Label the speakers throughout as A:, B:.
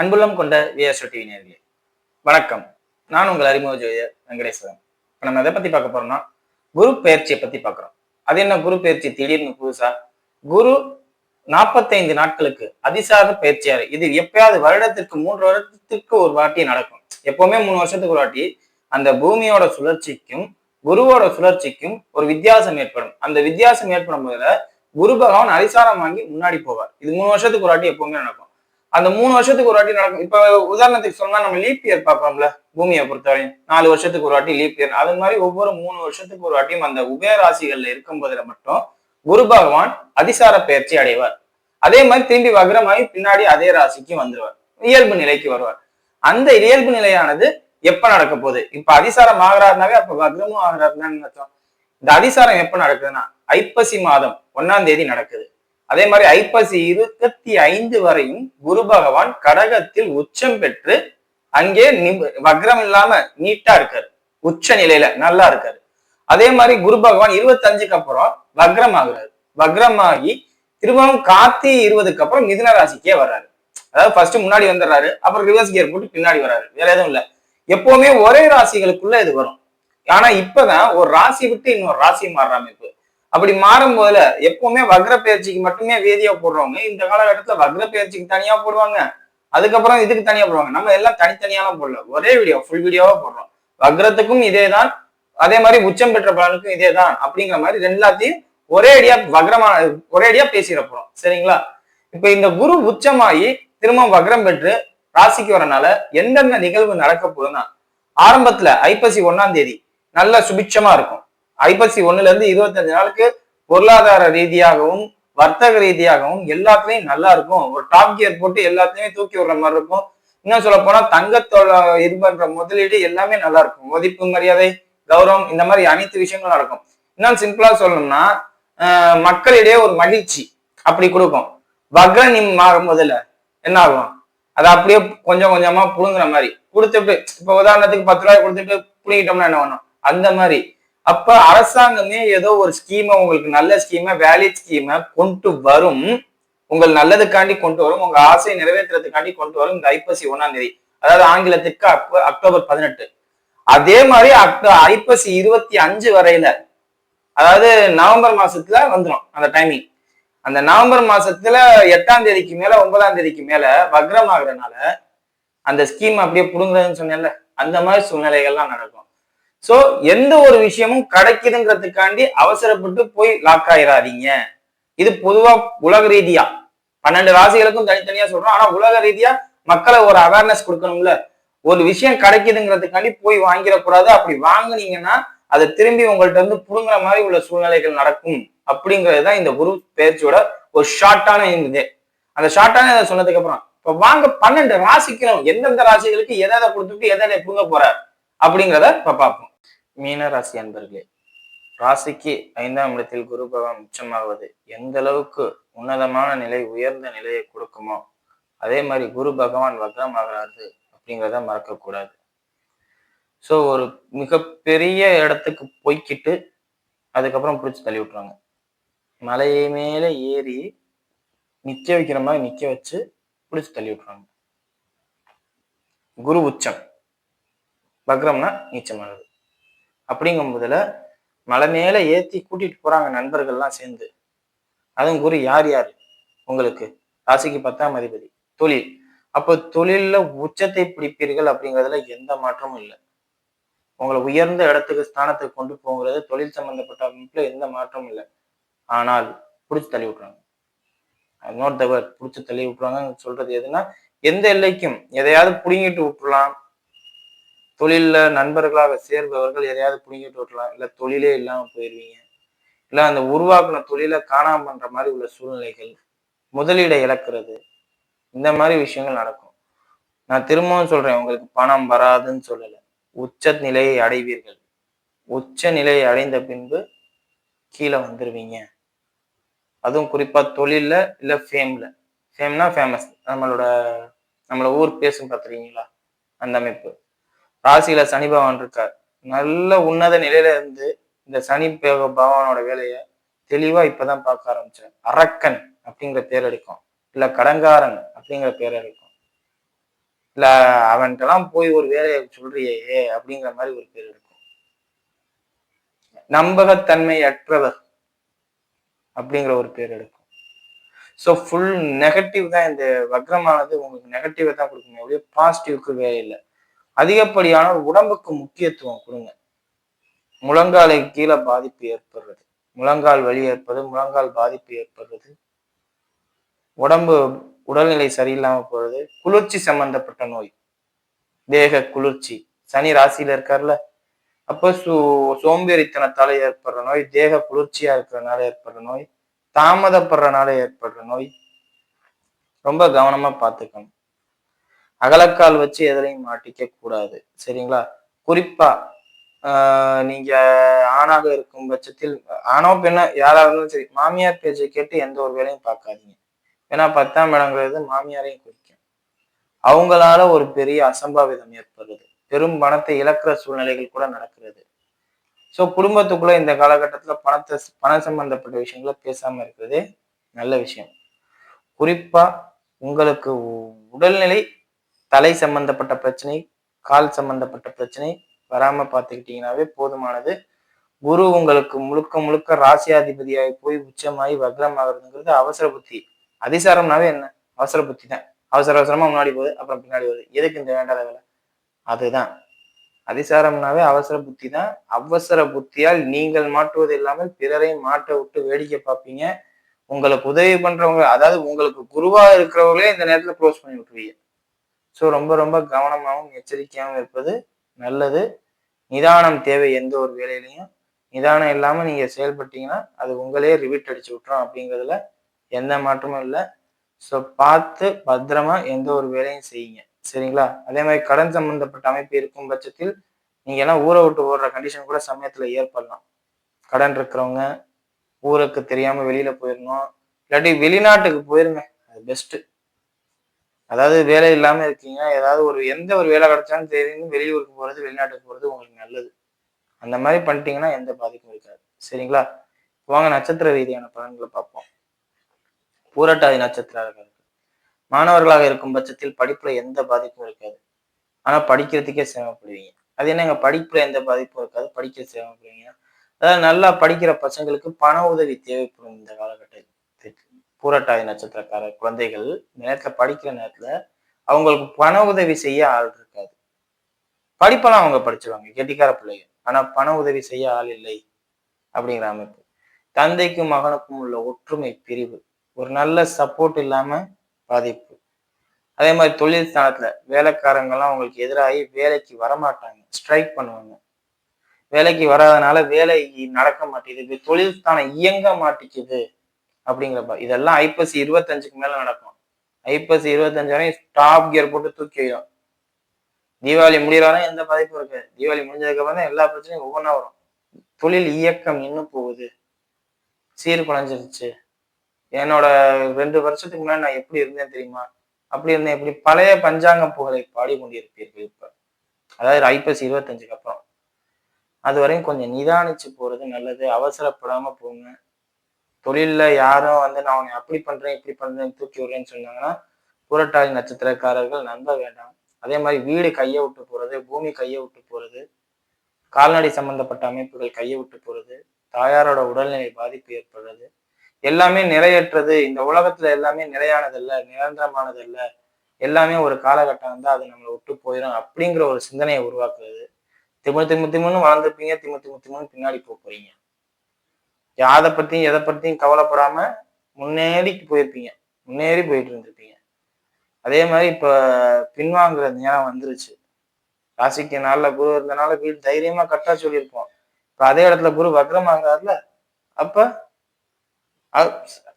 A: அன்புள்ளம் கொண்ட VSO TV நேர்களே வணக்கம். நான் உங்கள் அறிமுக ஜோதியர் வெங்கடேஸ்வரன். இப்போ நம்ம எதை பத்தி பார்க்க போறோம்னா குரு பயிற்சியை பத்தி பார்க்குறோம். அது என்ன குரு பயிற்சி? திடீர்னு புதுசா? குரு நாற்பத்தைந்து நாட்களுக்கு அதிசார பயிற்சியாரு. இது எப்பயாவது வருடத்திற்கு மூன்று வருடத்திற்கு ஒரு வாட்டி நடக்கும். எப்பவுமே மூணு வருஷத்துக்கு ஒரு வாட்டி. அந்த பூமியோட சுழற்சிக்கும் குருவோட சுழற்சிக்கும் ஒரு வித்தியாசம் ஏற்படும். அந்த வித்தியாசம் ஏற்படும் போதுல குரு பகவான் அதிசாரம் வாங்கி முன்னாடி போவார். இது மூணு வருஷத்துக்கு ஒரு வாட்டி எப்பவுமே நடக்கும். அந்த மூணு வருஷத்துக்கு ஒரு வாட்டி நடக்கும். இப்ப உதாரணத்துக்கு சொன்னா நம்ம லீப் இயர் பார்ப்போம்ல பூமியை பொறுத்தவரையும். நாலு வருஷத்துக்கு ஒரு வாட்டி லீப் இயர் அது மாதிரி ஒவ்வொரு மூணு வருஷத்துக்கு ஒரு வாட்டியும் அந்த உபயராசிகள்ல இருக்கும் போதுல மட்டும் குரு பகவான் அதிசார பயிற்சி அடைவார். அதே மாதிரி திரும்பி வக்ரமாகி பின்னாடி அதே ராசிக்கு வந்துருவார். இயல்பு நிலைக்கு வருவார். அந்த இயல்பு நிலையானது எப்ப நடக்க போகுது? இப்ப அதிசாரம் ஆகிறாருனாவே அப்ப வக்ரமும் ஆகிறாருன்னு அர்த்தம். இந்த அதிசாரம் எப்ப நடக்குதுன்னா ஐப்பசி மாதம் ஒன்னாம் தேதி நடக்குது. அதே மாதிரி ஐப்பசி இருபத்தி ஐந்து வரையும் குரு பகவான் கடகத்தில் உச்சம் பெற்று அங்கே வக்ரம் இல்லாம நீட்டா இருக்காரு. உச்ச நிலையில நல்லா இருக்காரு. அதே மாதிரி குரு பகவான் இருபத்தஞ்சுக்கு அப்புறம் வக்ரம் ஆகுறாரு. வக்ரமாகி திரும்பவும் காத்தி இருபதுக்கு அப்புறம் மிதுன ராசிக்கே வர்றாரு. அதாவது ஃபர்ஸ்ட் முன்னாடி வந்துடுறாரு அப்புறம் ரிவர்ஸ் கியர் போட்டு பின்னாடி வர்றாரு. வேற எதுவும் இல்ல. எப்பவுமே ஒரே ராசிகளுக்குள்ள இது வரும். ஆனா இப்பதான் ஒரு ராசி விட்டு இன்னொரு ராசி மாறுற அமைப்பு. அப்படி மாறும் போதுல எப்பவுமே வக்ர பயிற்சிக்கு மட்டுமே வேதியா போடுறவங்க இந்த காலகட்டத்துல வக்ர பயிற்சிக்கு தனியா போடுவாங்க. அதுக்கப்புறம் இதுக்கு தனியா போடுவாங்க. நம்ம எல்லாம் தனித்தனியாலாம் போடல. ஒரே வீடியோ ஃபுல் வீடியோவா போடுறோம். வக்ரத்துக்கும் இதேதான். அதே மாதிரி உச்சம் பெற்ற பலனுக்கும் இதேதான். அப்படிங்கிற மாதிரி எல்லாத்தையும் ஒரே அடியா வக்ரமா ஒரே அடியா பேசிட போறோம். சரிங்களா? இப்ப இந்த குரு உச்சமாகி திரும்ப வக்ரம் பெற்று ராசிக்கு வரனால எந்தெந்த நிகழ்வு நடக்க போகுதுன்னா ஆரம்பத்துல ஐப்பசி ஒன்னாம் தேதி நல்ல சுபிட்சமா இருக்கும். ஐப்பசி ஒண்ணுல இருந்து இருபத்தஞ்சு நாளுக்கு பொருளாதார ரீதியாகவும் வர்த்தக ரீதியாகவும் எல்லாத்துலயும் நல்லா இருக்கும். ஒரு டாப் கியர் போட்டு எல்லாத்தையுமே தூக்கி விடுற மாதிரி இருக்கும். இன்னும் சொல்ல போனா தங்கத்தோட இது பண்ற முதலீடு எல்லாமே நல்லா இருக்கும். மதிப்பு மரியாதை கௌரவம் இந்த மாதிரி அனைத்து விஷயங்களும் நடக்கும். இன்னும் சிம்பிளா சொல்லணும்னா மக்களிடையே ஒரு மகிழ்ச்சி அப்படி கொடுக்கும். வக்ரனி மாறும் முதல்ல என்ன ஆகும்? அதை அப்படியே கொஞ்சம் கொஞ்சமா புழுங்குற மாதிரி. கொடுத்துட்டு இப்ப உதாரணத்துக்கு பத்து ரூபாய் கொடுத்துட்டு புழுங்கிட்டோம்னா என்ன பண்ணும் அந்த மாதிரி. அப்ப அரசாங்கமே ஏதோ ஒரு ஸ்கீமை உங்களுக்கு நல்ல ஸ்கீமை வேலிட் ஸ்கீமை கொண்டு வரும். உங்கள் நல்லதுக்காண்டி கொண்டு வரும். உங்க ஆசையை நிறைவேற்றுறதுக்காண்டி கொண்டு வரும். இந்த ஐப்பசி ஒண்ணாம் தேதி. அதாவது ஆங்கிலத்துக்கு அக்டோ- அக்டோபர் பதினெட்டு. அதே மாதிரி அக்டோ ஐப்பசி இருபத்தி அஞ்சு வரையில அதாவது நவம்பர் மாசத்துல வந்துடும் அந்த டைமிங் அந்த நவம்பர் மாசத்துல எட்டாம் தேதிக்கு மேல ஒன்பதாம் தேதிக்கு மேல வக்ரம் ஆகுறதுனால அந்த ஸ்கீம் அப்படியே புடுங்குறதுன்னு சொன்னேன்ல அந்த மாதிரி சூழ்நிலைகள்லாம் நடக்கும். சோ எந்த ஒரு விஷயமும் கிடைக்குதுங்கிறதுக்காண்டி அவசரப்பட்டு போய் லாக் ஆயிடாதீங்க இது பொதுவா உலக ரீதியா. பன்னெண்டு ராசிகளுக்கும் தனித்தனியா சொல்றோம். ஆனா உலக ரீதியா மக்களை ஒரு அவேர்னஸ் கொடுக்கணும்ல. ஒரு விஷயம் கிடைக்குதுங்கிறதுக்காண்டி போய் வாங்கிடக்கூடாது. அப்படி வாங்குனீங்கன்னா அதை திரும்பி உங்கள்ட்ட இருந்து புடுங்குற மாதிரி உள்ள சூழ்நிலைகள் நடக்கும். அப்படிங்கிறது தான் இந்த குரு பேச்சோட ஒரு ஷார்ட்டான இது அந்த ஷார்ட்டான இதை சொன்னதுக்கு அப்புறம் இப்ப வாங்க பன்னெண்டு ராசிக்கணும் எந்தெந்த ராசிகளுக்கு எதை எதை கொடுத்துட்டு எதை எதை புடுங்க போறார் அப்படிங்கிறத இப்ப பார்ப்போம். மீன ராசி அன்பர்களே ராசிக்கு ஐந்தாம் இடத்தில் குரு பகவான் உச்சமாவது எந்த அளவுக்கு உன்னதமான நிலை உயர்ந்த நிலையை கொடுக்குமோ அதே மாதிரி குரு பகவான் வக்ரமாகிறாரு அப்படிங்கிறத மறக்கக்கூடாது. ஸோ ஒரு மிகப்பெரிய இடத்துக்கு போய்க்கிட்டு அதுக்கப்புறம் பிடிச்சி தள்ளி விட்டுருவாங்க. மலையை மேலே ஏறி நிற்க வைக்கிற மாதிரி நிற்க வச்சு பிடிச்சி தள்ளி விட்டுருவாங்க. குரு உச்சம். வக்ரம்னா நீச்சமானது. அப்படிங்கும் போதுல மலை மேல ஏத்தி கூட்டிட்டு போறாங்க நண்பர்கள்லாம் சேர்ந்து. அதுவும் கூறி யார் யார்? உங்களுக்கு. ராசிக்கு பத்தாம் அதிபதி. தொழில். அப்போ தொழில்ல உச்சத்தை பிடிப்பீர்கள் அப்படிங்கிறதுல எந்த மாற்றமும் இல்லை. உங்களை உயர்ந்த இடத்துக்கு ஸ்தானத்துக்கு கொண்டு போகிறது தொழில் சம்பந்தப்பட்ட அமைப்புல எந்த மாற்றமும் இல்லை. ஆனால் பிடிச்சி தள்ளி விட்டுறாங்க நோட் தவர் பிடிச்சி தள்ளி விட்டுறாங்க சொல்றது எதுனா எந்த எல்லைக்கும் எதையாவது பிடுங்கிட்டு விட்டுலாம் தொழிலில் நண்பர்களாக சேர்பவர்கள் எதையாவது புடுங்கிட்டு விட்டலாம் இல்லை தொழிலே இல்லாமல் போயிடுவீங்க இல்லை அந்த உருவாக்குன தொழிலை காணாம பண்ணுற மாதிரி உள்ள சூழ்நிலைகள் முதலீடை இழக்கிறது இந்த மாதிரி விஷயங்கள் நடக்கும். நான் திரும்பவும் சொல்கிறேன் உங்களுக்கு பணம் வராதுன்னு சொல்லலை. உச்ச நிலையை அடைவீர்கள். உச்ச நிலையை அடைந்த பின்பு கீழே வந்துடுவீங்க அதுவும் குறிப்பாக தொழிலில் இல்லை ஃபேமில் ஃபேம்னா ஃபேமஸ் நம்மளோட நம்மளை ஊர் பேசும் பார்த்துருக்கீங்களா அந்த அமைப்பு. ராசியில சனி பகவான் இருக்கார். நல்ல உன்னத நிலையில இருந்து இந்த சனி பகவானோட வேலையை தெளிவா இப்பதான் பார்க்க ஆரம்பிச்சேன். அரக்கன் அப்படிங்கிற பேர் எடுக்கும். இல்ல கடங்காரன் அப்படிங்கிற பேர் எடுக்கும். இல்ல அவன்கிட்டலாம் போய் ஒரு வேலையை சொல்றியே அப்படிங்கிற மாதிரி ஒரு பேர் இருக்கும் நம்பகத்தன்மை அற்றவர் அப்படிங்கிற ஒரு பேர் எடுக்கும். ஸோ ஃபுல் நெகட்டிவ் தான் இந்த வக்ரமானது. உங்களுக்கு நெகட்டிவை தான் கொடுக்குமே ஒழிய பாசிட்டிவ்க்கு வேலை இல்லை. அதிகப்படியான உடம்புக்கு முக்கியத்துவம் கொடுங்க. முழங்காலை கீழே பாதிப்பு ஏற்படுறது. முழங்கால் வலி ஏற்படுறது முழங்கால் பாதிப்பு ஏற்படுறது. உடம்பு உடல்நிலை சரியில்லாம போறது. குளிர்ச்சி சம்பந்தப்பட்ட நோய். தேக குளிர்ச்சி. சனி ராசியில இருக்கார்ல. அப்போ சோ சோம்பேறித்தனத்தால ஏற்படுற நோய் தேக குளிர்ச்சியா இருக்கிறனால ஏற்படுற நோய் தாமதப்படுறனால ஏற்படுற நோய். ரொம்ப கவனமா பார்த்துக்கணும். அகலக்கால் வச்சு எதிலையும் மாட்டிக்க கூடாது. சரிங்களா? குறிப்பா நீங்க ஆணாக இருக்கும் பட்சத்தில் ஆணோ பெண்ணோ யாரா இருந்தாலும் சரி மாமியார் பேச்சை கேட்டு எந்த ஒரு வேலையும் பார்க்காதீங்க. ஏன்னா பத்தாம் இடங்கிறது மாமியாரையும் குறிக்கும். அவங்களால ஒரு பெரிய அசம்பாவிதம் ஏற்படுறது பெரும் பணத்தை இழக்கிற சூழ்நிலைகள் கூட நடக்கிறது. ஸோ குடும்பத்துக்குள்ள இந்த காலகட்டத்தில் பணத்தை பணம் சம்பந்தப்பட்ட விஷயங்கள பேசாம இருக்கிறதே நல்ல விஷயம். குறிப்பா உங்களுக்கு உடல்நிலை தலை சம்பந்தப்பட்ட பிரச்சனை கால் சம்பந்தப்பட்ட பிரச்சனை வராம பார்த்துக்கிட்டீங்கன்னாவே போதுமானது. குரு உங்களுக்கு முழுக்க முழுக்க ராசியாதிபதியாகி போய் உச்சமாகி வக்ரமாகிறதுங்கிறது அவசர புத்தி. அதிசாரம்னாவே என்ன? அவசர புத்தி தான். அவசர அவசரமா முன்னாடி போகுது அப்புறம் பின்னாடி வருது. எதுக்கு இந்த வேண்டாத வேலை? அதுதான். அதிசாரம்னாவே அவசர புத்தி தான். அவசர புத்தியால் நீங்கள் மாட்டுவது இல்லாமல் பிறரையும் மாட்ட விட்டு வேடிக்கை பார்ப்பீங்க. உங்களுக்கு உதவி பண்றவங்க அதாவது உங்களுக்கு குருவா இருக்கிறவங்களே இந்த நேரத்துல க்ளோஸ் பண்ணி விட்டுருவீங்க. ஸோ ரொம்ப ரொம்ப கவனமாகவும் எச்சரிக்கையாகவும் இருப்பது நல்லது. நிதானம் தேவை எந்த ஒரு வேலையிலையும். நிதானம் இல்லாமல் நீங்கள் செயல்பட்டீங்கன்னா அது உங்களே ரிவிட் அடிச்சு விட்டுரும் அப்படிங்கிறதுல எந்த மாற்றமும் இல்லை. ஸோ பார்த்து பத்திரமா எந்த ஒரு வேலையும் செய்யுங்க. சரிங்களா? அதே மாதிரி கடன் சம்பந்தப்பட்ட அமைப்பு இருக்கும் பட்சத்தில் நீங்கள் எல்லாம் ஊரை விட்டு ஓடுற கண்டிஷன் கூட சமயத்தில் ஏற்படலாம். கடன் இருக்கிறவங்க ஊருக்கு தெரியாமல் வெளியில் போயிடணும். இல்லாட்டி வெளிநாட்டுக்கு போயிருங்க. அது பெஸ்ட்டு அதாவது வேலை இல்லாம இருக்கீங்க. ஏதாவது ஒரு எந்த ஒரு வேலை கிடைச்சாலும் தெரியும் வெளியூருக்கு போறது வெளிநாட்டுக்கு போறது உங்களுக்கு நல்லது. அந்த மாதிரி பண்ணிட்டீங்கன்னா எந்த பாதிப்பும் இருக்காது. சரிங்களா? வாங்க நட்சத்திர ரீதியான பலன்களை பார்ப்போம். பூரட்டாதி நட்சத்திரம் மாணவர்களாக இருக்கும் பட்சத்தில் படிப்புல எந்த பாதிப்பும் இருக்காது. ஆனா படிக்கிறதுக்கே சிரமப்படுவீங்க. அது என்னங்க? படிப்புல எந்த பாதிப்பும் இருக்காது. படிக்க சிரமப்படுவீங்க. அதாவது நல்லா படிக்கிற பசங்களுக்கு பண உதவி தேவைப்படும் இந்த காலகட்டத்தில். பூரட்டாதி நட்சத்திரக்கார குழந்தைகள் நேரத்துல படிக்கிற நேரத்துல அவங்களுக்கு பண உதவி செய்ய ஆள் இருக்காது. படிப்பெல்லாம் அவங்க படிச்சிருவாங்க கெட்டிக்கார பிள்ளைங்க. ஆனா பண உதவி செய்ய ஆள் இல்லை அப்படிங்கிற அமைப்பு. தந்தைக்கும் மகனுக்கும் உள்ள ஒற்றுமை பிரிவு ஒரு நல்ல சப்போர்ட் இல்லாம பாதிப்பு. அதே மாதிரி தொழில் ஸ்தானத்துல வேலைக்காரங்கெல்லாம் அவங்களுக்கு எதிராகி வேலைக்கு வரமாட்டாங்க ஸ்ட்ரைக் பண்ணுவாங்க. வேலைக்கு வராதனால வேலை நடக்க மாட்டேங்குது தொழில் ஸ்தானம் இயங்க மாட்டேங்குது. அப்படிங்கிறப்ப இதெல்லாம் ஐப்பசி இருபத்தஞ்சுக்கு மேல நடக்கும். ஐப்பசி இருபத்தஞ்சு வரையும் ஸ்டாப் கியர் போட்டு தூக்கி வைடும் தீபாவளி முடிகிறாலும் எந்த பாதிப்பும் இருக்காது. தீபாவளி முடிஞ்சதுக்கு அப்புறம் தான் எல்லா பிரச்சனையும் ஒவ்வொன்றா வரும். தொழில் இயக்கம் இன்னும் போகுது. சீர்குலைஞ்சிருச்சு என்னோட ரெண்டு வருஷத்துக்கு முன்னாடி நான் எப்படி இருந்தேன் தெரியுமா? அப்படி இருந்தேன். எப்படி பழைய பஞ்சாங்க புகழை பாடி கொண்டிருப்பீர்கள் இப்ப. அதாவது ஐப்பசி இருபத்தஞ்சுக்கு அப்புறம். அது வரையும் கொஞ்சம் நிதானிச்சு போறது நல்லது. அவசரப்படாம போங்க. தொழிலில் யாரும் வந்து நான் உன்னை அப்படி பண்ணுறேன் இப்படி பண்ணுறேன் தூக்கி விடுறேன்னு சொன்னாங்கன்னா புரட்டாதி நட்சத்திரக்காரர்கள் நம்ப வேண்டாம். அதே மாதிரி வீடு கையை விட்டு போகிறது பூமி கையை விட்டு போகிறது கால்நடை சம்பந்தப்பட்ட அமைப்புகள் கையை விட்டு போகிறது தாயாரோட உடல்நிலை பாதிப்பு ஏற்படுறது எல்லாமே நிறையற்றது இந்த உலகத்துல எல்லாமே நிலையானதல்ல நிரந்தரமானதல்ல எல்லாமே ஒரு காலகட்டம் இருந்தால் அது நம்மளை விட்டு போயிடும் அப்படிங்கிற ஒரு சிந்தனையை உருவாக்குறது திமு திமு திமுன்னு வளர்ந்துருப்பீங்க திமு திமு திமுன்னு பின்னாடி போக போறீங்க. யாதை பற்றியும் எதை பற்றியும் கவலைப்படாம முன்னேறி போயிருப்பீங்க. முன்னேறி போயிட்டு இருந்திருப்பீங்க அதே மாதிரி இப்போ பின்வாங்குற நேரம் வந்துருச்சு. ராசிக்கு நாள்ல குரு இருந்தனால வீடு தைரியமா கட்டா சொல்லியிருப்போம். இப்போ அதே இடத்துல குரு வக்ரமாகிறாருல அப்போ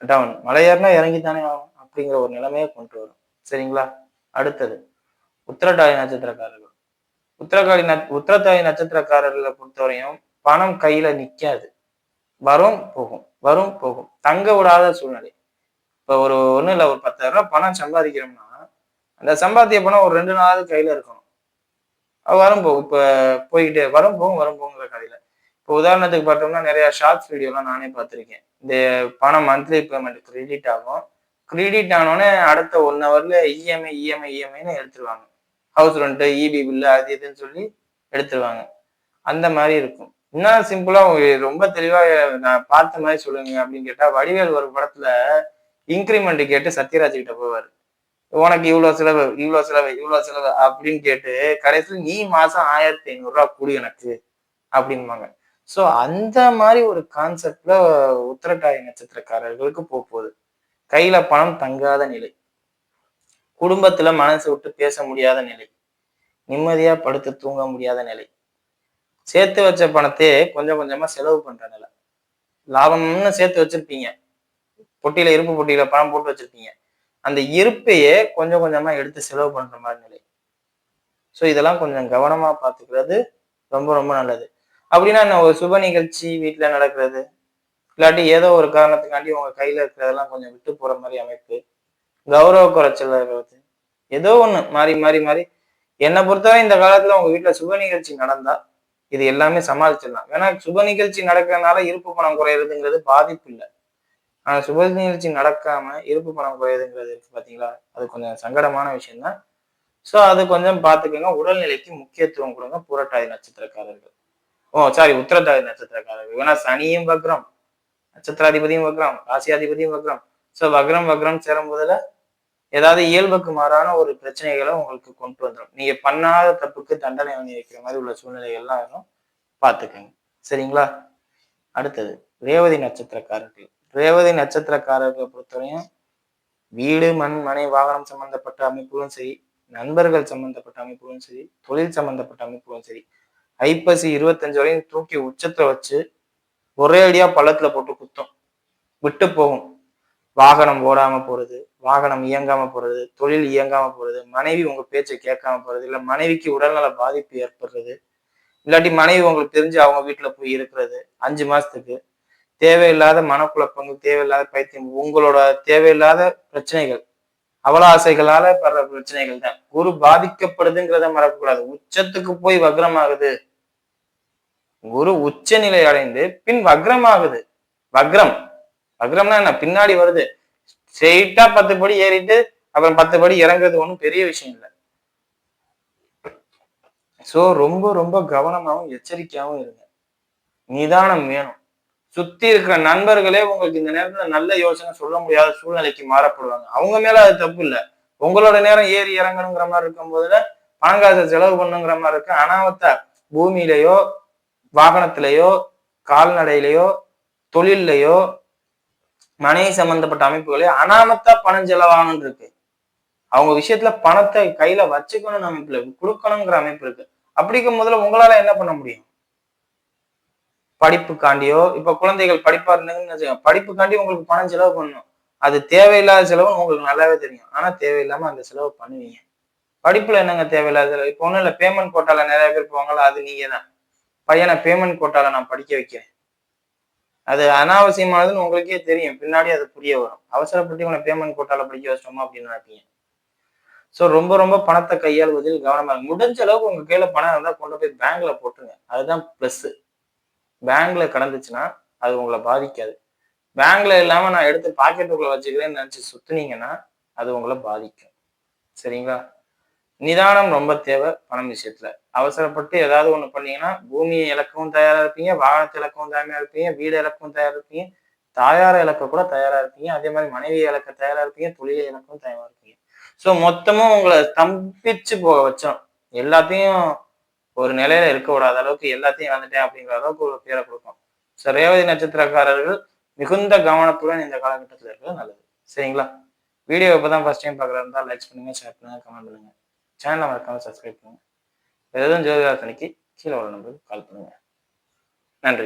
A: டவுன். மலையேறினா இறங்கித்தானே ஆகும் அப்படிங்கிற ஒரு நிலைமையை கொண்டு வரும். சரிங்களா? அடுத்தது உத்திரட்டாதி நட்சத்திரக்காரர்கள். உத்திரகாளி ந உத்திரத்தாதி நட்சத்திரக்காரர்களை பொறுத்தவரையும் பணம் கையில நிற்காது வரும் போகும். வரும் போகும். தங்க விடாத சூழ்நிலை. இப்போ ஒரு ஒன்றும் இல்லை. ஒரு பத்தாயிரம் ரூபாய் பணம் சம்பாதிக்கிறோம்னா அந்த சம்பாத்திய பணம் ஒரு ரெண்டு நாள் கையில் இருக்கணும். அது வரும் போகும். இப்போ போய்கிட்டே வரும் போகும் வரும் போகுங்கிற கதையில். இப்போ உதாரணத்துக்கு பார்த்தோம்னா நிறையா ஷார்ட்ஸ் வீடியோலாம் நானே பார்த்துருக்கேன். இந்த பணம் மந்த்லி பேமெண்ட் கிரெடிட் ஆகும். கிரெடிட் ஆனோடனே அடுத்த ஒன் ஹவரில் இஎம்ஐ இஎம்ஐ இஎம்ஐன்னு எடுத்துருவாங்க. ஹவுஸ் ரெண்ட்டு இபி பில்லு அது இதுன்னு சொல்லி எடுத்துருவாங்க. அந்த மாதிரி இருக்கும். இன்னும் சிம்பிளா ரொம்ப தெளிவா நான் பார்த்த மாதிரி சொல்லுங்க அப்படின்னு கேட்டா வடிவேல் ஒரு படத்துல இன்க்ரிமெண்ட் கேட்டு சத்யராஜ் கிட்ட போவாரு. உனக்கு இவ்வளவு செலவு இவ்வளவு செலவு இவ்வளவு செலவு அப்படின்னு கேட்டு கடைசியில் நீ மாசம் ஆயிரத்தி ஐநூறு ரூபா எனக்கு அப்படின்பாங்க சோ அந்த மாதிரி ஒரு கான்செப்ட்ல உத்திரட்டாய நட்சத்திரக்காரர்களுக்கு போக போகுது. கையில பணம் தங்காத நிலை. குடும்பத்துல மனசு விட்டு பேச முடியாத நிலை. நிம்மதியா படுத்து தூங்க முடியாத நிலை. சேர்த்து வச்ச பணத்தையே கொஞ்சம் கொஞ்சமா செலவு பண்ற நிலை. லாபம்னு சேர்த்து வச்சிருப்பீங்க. பொட்டியில இருப்பு பொட்டியில பணம் போட்டு வச்சிருப்பீங்க. அந்த இருப்பையே கொஞ்சம் கொஞ்சமா எடுத்து செலவு பண்ற மாதிரி நிலை. ஸோ இதெல்லாம் கொஞ்சம் கவனமா பார்த்துக்கிறது ரொம்ப ரொம்ப நல்லது. அப்படின்னா என்ன ஒரு சுப நிகழ்ச்சி வீட்டுல நடக்கிறது? இல்லாட்டி ஏதோ ஒரு காரணத்துக்காண்டி உங்க கையில இருக்கிறதெல்லாம் கொஞ்சம் விட்டு போற மாதிரி அமைப்பு. கௌரவ குறைச்சல் இருக்கிறது ஏதோ ஒண்ணு மாறி மாறி மாறி. என்னை பொறுத்தவரை இந்த காலத்துல உங்க வீட்டுல சுப நிகழ்ச்சி நடந்தா இது எல்லாமே சமாளிச்சிடலாம். ஏன்னா சுப நிகழ்ச்சி நடக்கிறதுனால இருப்பு பணம் குறையிறதுங்கிறது பாதிப்பு இல்லை. ஆனா சுப நிகழ்ச்சி நடக்காம இருப்பு பணம் குறையுதுங்கிறது இருக்கு பாத்தீங்களா? அது கொஞ்சம் சங்கடமான விஷயம் தான் ஸோ அது கொஞ்சம் பார்த்துக்கோங்க உடல்நிலைக்கு முக்கியத்துவம் கொடுங்க. புரட்டாதி நட்சத்திரக்காரர்கள். ஓ சாரி உத்திரட்டாதி நட்சத்திரக்காரர்கள். ஏன்னா சனியும் வக்ரம் நட்சத்திராதிபதியும் வக்ரம் ராசியாதிபதியும் வக்ரம். ஸோ வக்ரம் வக்ரம் சேரும் போதுல ஏதாவது இயல்புக்கு மாறான ஒரு பிரச்சனைகளை உங்களுக்கு கொண்டு வந்துடும் நீங்க பண்ணாத தப்புக்கு தண்டனை வாங்கி வைக்கிற மாதிரி உள்ள சூழ்நிலைகள்லாம் வரும் பார்த்துக்கோங்க. சரிங்களா? அடுத்தது ரேவதி நட்சத்திரக்காரர்கள். ரேவதி நட்சத்திரக்காரர்களை பொறுத்தவரையும் வீடு மண் மனை வாகனம் சம்பந்தப்பட்ட அமைப்புகளும் சரி நண்பர்கள் சம்பந்தப்பட்ட அமைப்புகளும் சரி தொழில் சம்பந்தப்பட்ட அமைப்புகளும் சரி ஐப்பசி இருபத்தஞ்சு வரையும் தூக்கி உச்சத்துல வச்சு ஒரே அடியா பள்ளத்துல போட்டு குத்தும். விட்டு போகும். வாகனம் ஓடாம போறது வாகனம் இயங்காம போறது தொழில் இயங்காம போறது மனைவி உங்க பேச்சை கேட்காம போறது இல்ல மனைவிக்கு உடல்நல பாதிப்பு ஏற்படுறது இல்லாட்டி மனைவி உங்களுக்கு தெரிஞ்சு அவங்க வீட்டுல போய் இருக்கிறது அஞ்சு மாசத்துக்கு தேவையில்லாத மனக்குழப்பங்கள் தேவையில்லாத பைத்தியம் உங்களோட தேவையில்லாத பிரச்சனைகள் அவல ஆசைகளால படுற பிரச்சனைகள் தான். குரு பாதிக்கப்படுதுங்கிறத மறக்கக்கூடாது. உச்சத்துக்கு போய் வக்ரமாகுது. குரு உச்ச நிலை அடைந்து பின் வக்ரமாகுது. வக்ரம். வக்ரம்னா என்ன? பின்னாடி வருது. ஸ்ட்ரெயிட்டா பத்து படி ஏறிட்டு அப்புறம் பத்து படி இறங்குறது ஒன்றும் பெரிய விஷயம் இல்லை. சோ ரொம்ப ரொம்ப கவனமாவும் எச்சரிக்கையாவும் இருங்க. நிதானம் வேணும். சுத்தி இருக்கிற நண்பர்களே உங்களுக்கு இந்த நேரத்துல நல்ல யோசனை சொல்ல முடியாத சூழ்நிலைக்கு மாறப்படுவாங்க. அவங்க மேல அது தப்பு இல்லை. உங்களோட நேரம் ஏறி இறங்கணுங்கிற மாதிரி இருக்கும் போதுல பணங்காசை செலவு பண்ணுங்கிற மாதிரி இருக்கு. அனாவத்த பூமியிலையோ வாகனத்திலேயோ கால்நடையிலையோ தொழில்லையோ மனைவி சம்பந்தப்பட்ட அமைப்புகளே அனாமத்தா பணம் செலவாகணும்னு இருக்கு. அவங்க விஷயத்துல பணத்தை கையில வச்சுக்கணும்னு அமைப்புல கொடுக்கணுங்கிற அமைப்பு இருக்கு. அப்படிக்கும் முதல்ல உங்களால என்ன பண்ண முடியும்? படிப்புக்காண்டியோ இப்ப குழந்தைகள் படிப்பா இருந்தீங்கன்னு படிப்புக்காண்டி உங்களுக்கு பணம் செலவு பண்ணணும். அது தேவையில்லாத செலவு உங்களுக்கு நல்லாவே தெரியும். ஆனா தேவையில்லாம அந்த செலவு பண்ணுவீங்க. படிப்புல என்னங்க தேவையில்லாத செலவு? இப்போ ஒன்றும் இல்லை பேமெண்ட் கோட்டால நிறைய பேர் போவாங்களா அது நீங்க தான் பையனை பேமெண்ட் கோட்டால நான் படிக்க வைக்கிறேன். அது அனாவசியமானதுன்னு உங்களுக்கே தெரியும். பின்னாடி அது புரிய வரும். அவசரப்பட்டு உங்களை பேமெண்ட் போட்டால படிக்க வச்சோமா அப்படின்னு நினைப்பீங்க. ஸோ ரொம்ப ரொம்ப பணத்தை கையாளுவதில் கவனமாக முடிஞ்ச அளவுக்கு உங்க கையில பணம் இருந்தால் கொண்டு போய் பேங்க்ல போட்டுருங்க. அதுதான் ப்ளஸ் பேங்க்ல கடந்துச்சுன்னா அது உங்களை பாதிக்காது. பேங்க்ல இல்லாம நான் எடுத்து பாக்கெட்டுக்குள்ள வச்சுக்கிறேன்னு நினைச்சு சுத்துனீங்கன்னா அது உங்களை பாதிக்கும். சரிங்களா? நிதானம் ரொம்ப தேவை பணம் விஷயத்துல. அவசரப்பட்டு ஏதாவது ஒண்ணு பண்ணீங்கன்னா பூமியை இழக்கவும் தயாரா இருப்பீங்க வாகனத்தை இழக்கவும் தயாரா இருப்பீங்க வீடு இழக்கவும் தயாரா இருப்பீங்க தாயார இழக்க கூட தயாரா இருப்பீங்க அதே மாதிரி மனைவி இழக்க தயாரா இருப்பீங்க தொழிலை இழக்கவும் தயாரா இருப்பீங்க. ஸோ மொத்தமும் உங்களை தம்பிச்சு போக வச்சோம். எல்லாத்தையும் ஒரு நிலையில இருக்க விடாத அளவுக்கு எல்லாத்தையும் வந்துட்டேன் அப்படிங்கிற அளவுக்கு ஒரு பேரை கொடுக்கும். ஸோ ரேவதி நட்சத்திரக்காரர்கள் மிகுந்த கவனத்துடன் இந்த காலகட்டத்தில் இருக்கிறது நல்லது. சரிங்களா? வீடியோ இப்போ தான் ஃபர்ஸ்ட் டைம் பார்க்குறதா லைக் பண்ணுங்க ஷேர் பண்ணுங்க கமெண்ட் பண்ணுங்க. சேனலை மறக்காமல் சப்ஸ்கிரைப் பண்ணுங்கள் எதுவும் ஜோதிராசனிக்கு கீழே உள்ள நம்பருக்கு கால் பண்ணுங்கள்